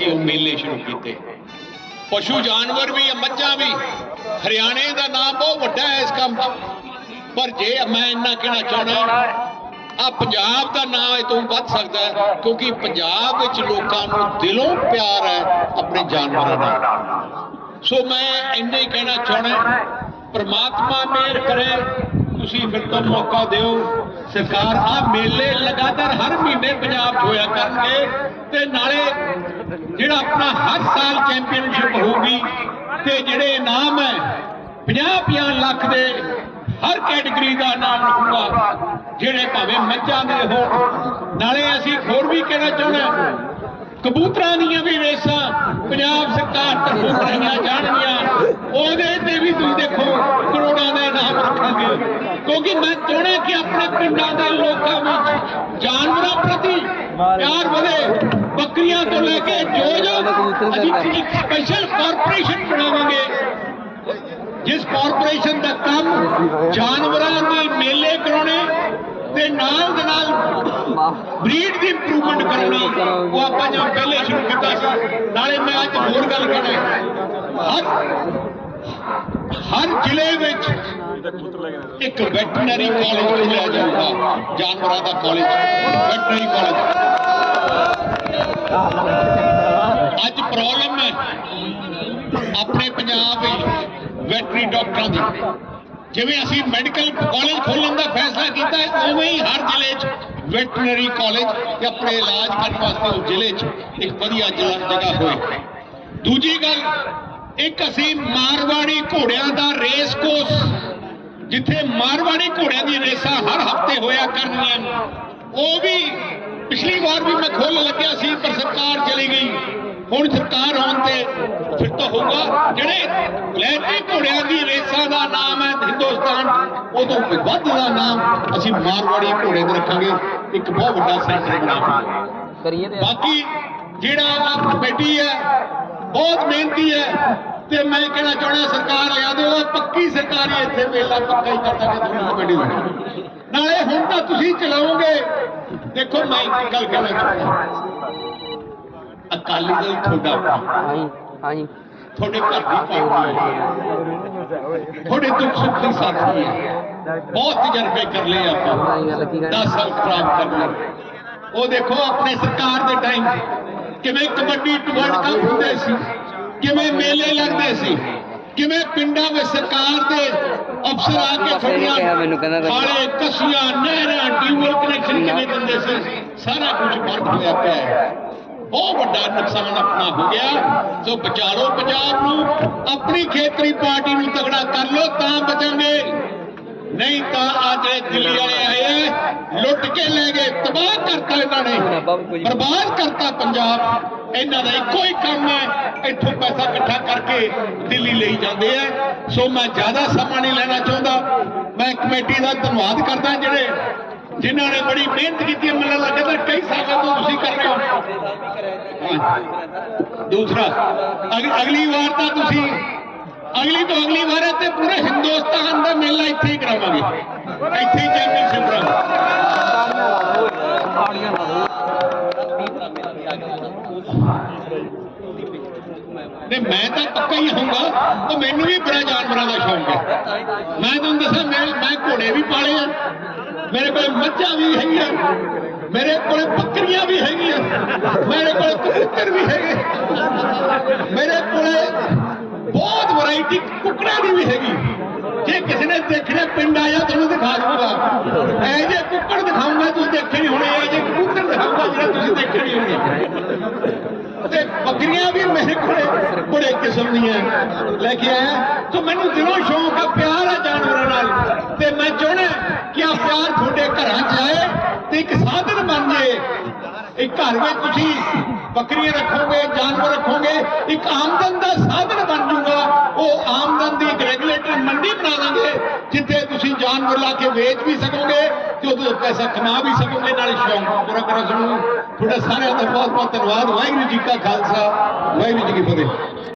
ਅਸੀਂ ਉਹ ਮੇਲੇ ਸ਼ੁਰੂ ਕੀਤੇ। ਪਸ਼ੂ ਜਾਨਵਰ ਵੀ, ਮੱਝਾਂ ਵੀ, ਹਰਿਆਣੇ ਦਾ ਨਾਮ ਬਹੁਤ ਵੱਡਾ ਹੈ ਇਸ ਕੰਮ ਪਰ ਜੇ ਮੈਂ ਇੰਨਾ ਕਹਿਣਾ ਚਾਹੁੰਦਾ ਆ ਪੰਜਾਬ ਦਾ ਨਾਮ ਇਹ ਤੋਂ ਵੱਧ ਸਕਦਾ ਹੈ, ਕਿਉਂਕਿ ਪੰਜਾਬ ਵਿੱਚ ਲੋਕਾਂ ਨੂੰ ਦਿਲੋਂ ਪਿਆਰ ਹੈ ਆਪਣੇ ਜਾਨਵਰਾਂ ਨਾਲ ਸੋ ਮੈਂ ਇੰਨਾ ਹੀ ਕਹਿਣਾ ਚਾਹੁੰਦਾ ਪਰਮਾਤਮਾ ਮਿਹਰ ਕਰੇ, ਤੁਸੀਂ ਫਿਰ ਤੋਂ ਮੌਕਾ ਦਿਓ। ਸਰਕਾਰ ਆ ਮੇਲੇ ਲਗਾਤਾਰ ਹਰ ਮਹੀਨੇ ਪੰਜਾਬ 'ਚ ਹੋਇਆ ਕਰਨਗੇ ਤੇ ਨਾਲੇ ਜਿਹੜਾ ਆਪਣਾ ਹਰ ਸਾਲ ਚੈਂਪੀਅਨਸ਼ਿਪ ਹੋਊਗੀ ਤੇ ਜਿਹੜੇ ਇਨਾਮ ਹੈ 50-50 ਲੱਖ ਦੇ ਹਰ ਕੈਟਾਗਰੀ ਦਾ ਨਾਮ ਰੱਖੂਗਾ ਜਿਹੜੇ ਭਾਵੇਂ ਮੱਝਾਂ ਦੇ ਹੋਣ। ਨਾਲੇ ਅਸੀਂ ਹੋਰ ਵੀ ਕਹਿਣਾ ਚਾਹੁੰਦੇ ਕਬੂਤਰਾਂ ਦੀਆਂ ਵੀ ਰੇਸਾਂ ਪੰਜਾਬ ਸਰਕਾਰ ਤਰਫੋਂ ਕਰਾਈਆਂ ਜਾਣਗੀਆਂ, ਉਹਦੇ ਤੇ ਵੀ ਤੁਸੀਂ ਦੇਖੋ। ਕਰੋੜਾਂ ਦੇ ਇਨਾਮ ਰੱਖਾਂਗੇ। ਕਿਉਂਕਿ ਮੈਂ ਚਾਹੁੰਦਾ ਕਿ ਆਪਣੇ ਪਿੰਡਾਂ ਦੇ ਲੋਕਾਂ ਵਿੱਚ ਜਾਨਵਰਾਂ ਪ੍ਰਤੀ ਪਿਆਰ ਵਧੇ, ਬੱਕਰੀਆਂ ਤੋਂ ਲੈ ਕੇ ਜੋ ਜੋ ਅਸੀਂ ਸਪੈਸ਼ਲ ਕਾਰਪੋਰੇਸ਼ਨ ਬਣਾਵਾਂਗੇ, ਜਿਸ ਕਾਰਪੋਰੇਸ਼ਨ ਦਾ ਕੰਮ ਜਾਨਵਰਾਂ ਦੇ ਮੇਲੇ ਕਰਾਉਣੇ ਤੇ ਨਾਲ ਦੇ ਨਾਲ ਬਰੀਡ ਦੀ ਇੰਪਰੂਵਮੈਂਟ ਕਰਾਉਣੀ ਉਹ ਆਪਾਂ ਜਦੋਂ ਪਹਿਲੇ ਸ਼ੁਰੂ ਕੀਤਾ ਸੀ। ਨਾਲੇ ਮੈਂ ਅੱਜ ਹੋਰ ਗੱਲ ਕਰਨਾ ਹਰ ਹਰ ਜ਼ਿਲ੍ਹੇ ਵਿੱਚ ਇੱਕ ਵੈਟਰਨਰੀ ਕਾਲਜ ਖੋਲ੍ਹਿਆ ਜਾਊਗਾ ਜਾਨਵਰਾਂ ਦਾ ਕਾਲਜ ਵੈਟਰਨਰੀ ਕਾਲਜ ਅੱਜ ਪ੍ਰੋਬਲਮ ਹੈ ਆਪਣੇ ਪੰਜਾਬ ਵਿੱਚ ਵੈਟਰਨਰੀ ਡਾਕਟਰਾਂ ਦੀ। ਜਿਵੇਂ ਅਸੀਂ ਮੈਡੀਕਲ ਕਾਲਜ ਖੋਲਣ ਦਾ ਫੈਸਲਾ ਕੀਤਾ ਹੈ, ਉਵੇਂ ਹੀ ਹਰ ਜ਼ਿਲ੍ਹੇ 'ਚ ਵੈਟਰਨਰੀ ਕਾਲਜ ਤੇ ਆਪਣੇ ਇਲਾਜ ਕਰਨ ਵਾਸਤੇ ਉਸ ਜ਼ਿਲ੍ਹੇ 'ਚ ਇੱਕ ਵਧੀਆ ਜਗ੍ਹਾ ਹੋਏ। ਦੂਜੀ ਗੱਲ ਇੱਕ ਅਸੀਂ ਮਾਰਵਾੜੀ ਘੋੜਿਆਂ ਦਾ ਰੇਸ ਕੋਰਸ ਜਿੱਥੇ ਮਾਰਵਾੜੀ ਘੋੜਿਆਂ ਦੀ ਰੇਸਾਂ ਹਰ ਹਫ਼ਤੇ ਹੋਇਆ ਕਰਨੀਆਂ। ਉਹ ਵੀ ਪਿਛਲੀ ਵਾਰ ਵੀ ਮੈਂ ਖੋਲ੍ਹਣ ਲੱਗਿਆ ਸੀ ਪਰ ਸਰਕਾਰ ਚਲੀ ਗਈ। ਹੁਣ ਸਰਕਾਰ ਆਉਣ ਤੇ ਫਿਰ ਤਾਂ ਹੋਊਗਾ। ਜਿਹੜੇ ਲੈਟਰੀ ਘੋੜਿਆਂ ਦੀ ਰੇਸਾਂ ਦਾ ਨਾਮ ਹੈ ਹਿੰਦੁਸਤਾਨ ਉਹ ਤੋਂ ਵੱਧ ਦਾ ਨਾਮ ਅਸੀਂ ਮਾਰਵਾੜੀ ਘੋੜੇ ਦੇ ਰੱਖਾਂਗੇ। ਇੱਕ ਬਹੁਤ ਵੱਡਾ ਸੈਂਟਰ ਬਣਾਵਾਂਗੇ ਬਾਕੀ ਜਿਹੜਾ ਕਮੇਟੀ ਹੈ ਬਹੁਤ ਮਿਹਨਤੀ ਹੈ। ਤੇ ਮੈਂ ਕਹਿਣਾ ਚਾਹੁੰਦਾ ਸਰਕਾਰ ਲਿਆ ਦਿਓ ਇਹ ਪੱਕੀ ਸਰਕਾਰੀ ਇੱਥੇ ਮੇਲਾ ਪੱਕਾ ਹੀ ਕਰ ਤੁਹਾਨੂੰ ਕਮੇਟੀ ਦਾ ਨਾਲੇ ਹੁਣ ਤਾਂ ਤੁਸੀਂ ਚਲਾਓਗੇ। ਦੇਖੋ ਮੈਂ ਇੱਕ ਗੱਲ ਕਹਿਣਾ ਚਾਹੁੰਦਾ। ਅਕਾਲੀ ਦਲ ਤੁਹਾਡਾ ਹਾਂਜੀ ਹਾਂਜੀ। ਤੁਹਾਡੇ ਘਰ ਦੀ ਪਾਰਟੀ ਹੈ। ਤੁਹਾਡੇ ਦੁੱਖ ਸੁੱਖ ਦੀ ਸਾਥੀ ਹੈ। ਬਹੁਤ ਤਜਰਬੇ ਕਰ ਲਏ ਆਪਾਂ। ਬਣਾਈ ਗੱਲ ਕੀ 10 ਸਾਲ ਖਰਾਬ ਕਰ ਲਏ। ਉਹ ਦੇਖੋ ਆਪਣੇ ਸਰਕਾਰ ਦੇ ਟਾਈਮ ਕਿਵੇਂ ਕਬੱਡੀ ਵਰਲਡ ਕੱਪ ਹੁੰਦੇ ਸੀ। ਕਿਵੇਂ ਮੇਲੇ ਲੱਗਦੇ ਸੀ? ਕਿਵੇਂ ਪਿੰਡਾਂ ਵਿੱਚ ਸਰਕਾਰ ਦੇ ਅਫਸਰ ਆ ਕੇ ਕਿਹਾ ਮੈਨੂੰ ਕਹਿੰਦਾ ਖਾਲੇ ਕਸੀਆਂ ਨਹਿਰਾਂ ਟਿਊਬਲ ਕਨੈਕਸ਼ਨ ਕਿਵੇਂ ਦਿੰਦੇ ਸੀ? ਸਾਰਾ ਕੁਝ ਬੰਦ ਹੋਇਆ ਪਿਆ ਹੈ। ਬਹੁਤ ਵੱਡਾ ਨੁਕਸਾਨ ਆਪਣਾ ਹੋ ਗਿਆ। ਸੋ ਬਚਾ ਲਓ ਪੰਜਾਬ ਨੂੰ ਆਪਣੀ ਖੇਤਰੀ ਪਾਰਟੀ ਨੂੰ ਤਗੜਾ ਕਰ ਲਓ ਤਾਂ ਬਚਾਂਗੇ। ਨਹੀਂ ਤਾਂ ਜਿਹੜੇ ਦਿੱਲੀ ਵਾਲੇ ਆਏ ਲੁੱਟ ਕੇ ਲੈ ਗਏ ਤਬਾਹ ਕਰਤਾ ਇਹਨਾਂ ਨੇ। ਬਰਬਾਦ ਕਰਤਾ ਪੰਜਾਬ। ਇਹਨਾਂ ਦਾ ਇੱਕੋ ਹੀ ਕੰਮ ਹੈ, ਇੱਥੋਂ ਪੈਸਾ ਇਕੱਠਾ ਕਰਕੇ ਦਿੱਲੀ ਲਈ ਜਾਂਦੇ ਆ। ਸੋ ਮੈਂ ਜ਼ਿਆਦਾ ਸਮਾਂ ਨਹੀਂ ਲੈਣਾ ਚਾਹੁੰਦਾ। ਮੈਂ ਕਮੇਟੀ ਦਾ ਧੰਨਵਾਦ ਕਰਦਾ, ਜਿਹੜੇ ਜਿਨ੍ਹਾਂ ਨੇ ਬੜੀ ਮਿਹਨਤ ਕੀਤੀ ਹੈ। ਮੈਨੂੰ ਲੱਗਦਾ ਕਈ ਸਾਲਾਂ ਤੋਂ ਤੁਸੀਂ ਕਰ ਰਹੇ ਹੋ। ਦੂਸਰਾ, ਅਗ- ਅਗਲੀ ਵਾਰ ਤਾਂ ਤੁਸੀਂ ਅਗਲੀ ਤੋਂ ਅਗਲੀ ਵਾਰ ਹੈ ਤੇ ਪੂਰੇ ਹਿੰਦੁਸਤਾਨ ਦਾ ਮੇਲਾ ਇੱਥੇ ਹੀ ਕਰਾਵਾਂਗੇ। ਇੱਥੇ ਹੀ ਚੈਂਪੀਅਨਸ਼ਿਪ ਕਰਾਵਾਂਗੇ ਨਹੀਂ ਮੈਂ ਤਾਂ ਪੱਕਾ ਹੀ ਹੋਊਗਾ ਉਹ ਮੈਨੂੰ ਵੀ ਬੜਾ ਜਾਨਵਰਾਂ ਦਾ ਸ਼ੌਂਕ ਹੈ। ਮੈਂ ਤੁਹਾਨੂੰ ਦੱਸਾਂ, ਮੈਂ ਮੈਂ ਘੋੜੇ ਵੀ ਪਾਲੇ ਆ। ਮੇਰੇ ਕੋਲ ਮੱਝਾਂ ਵੀ ਹੈਗੀਆਂ। ਮੇਰੇ ਕੋਲ ਬੱਕਰੀਆਂ ਵੀ ਹੈਗੀਆਂ। ਮੇਰੇ ਕੋਲ ਕਬੂਤਰ ਵੀ ਹੈਗੇ। ਮੇਰੇ ਕੋਲ ਬਹੁਤ ਵੈਰਾਈਟੀ ਕੁੱਕੜਾਂ ਦੀ ਵੀ ਹੈਗੀ। ਜੇ ਕਿਸੇ ਨੇ ਦੇਖਣੇ ਪਿੰਡ ਆਇਆ ਤੁਹਾਨੂੰ ਦਿਖਾ ਦੂੰਗਾ ਐ ਜੇ ਕੁੱਕੜ ਦਿਖਾਉਂਗਾ ਤੁਸੀਂ ਦੇਖੇ ਨਹੀਂ ਹੋਣੇ ਐ ਜੇ ਕਬੂਤਰ ਦਿਖਾਉਂਗਾ ਜਿਹੜਾ ਤੁਸੀਂ ਦੇਖੇ ਨਹੀਂ ਹੋਣੇ ਤੇ ਬੱਕਰੀਆਂ ਵੀ ਮੇਰੇ ਕੋਲੇ ਬੜੇ ਕਿਸਮ ਦੀਆਂ ਲੈ ਕੇ ਆਇਆ। ਸੋ ਮੈਨੂੰ ਦਿਲੋਂ ਸ਼ੌਂਕ ਆ, ਪਿਆਰ ਆ ਜਾਨਵਰਾਂ ਨਾਲ। ਤੇ ਮੈਂ ਚਾਹੁੰਦਾ ਕਿ ਆ ਪਿਆਰ ਤੁਹਾਡੇ ਘਰਾਂ 'ਚ ਆਏ ਤੇ ਇੱਕ ਸਾਧਨ ਬਣ ਜੇ। ਇੱਕ ਘਰ ਵਿੱਚ ਤੁਸੀਂ ਬੱਕਰੀਆਂ ਰੱਖੋਗੇ, ਜਾਨਵਰ ਰੱਖੋਗੇ, ਇੱਕ ਆਮਦਨ ਦਾ ਸਾਧਨ ਬਣ ਜਾਊਗਾ ਉਹ ਆਮਦਨ ਦੀ ਇੱਕ ਰੈਗੂਲੇਟਰ ਮੰਡੀ ਬਣਾ ਦਾਂਗੇ, ਜਿੱਥੇ ਤੁਸੀਂ ਜਾਨਵਰ ਲਾ ਕੇ ਵੇਚ ਵੀ ਸਕੋਗੇ। ਤੇ ਉਹਦੇ ਪੈਸਾ ਕਮਾ ਵੀ ਸਕੋਗੇ, ਨਾਲ ਸ਼ੌਂਕ ਪੂਰਾ ਕਰ ਸਕੋਗੇ। ਤੁਹਾਡਾ ਸਾਰਿਆਂ ਦਾ ਬਹੁਤ ਬਹੁਤ ਧੰਨਵਾਦ। ਵਾਹਿਗੁਰੂ ਜੀ ਕਾ ਖਾਲਸਾ, ਵਾਹਿਗੁਰੂ ਜੀ ਕੀ ਫਤਿਹ।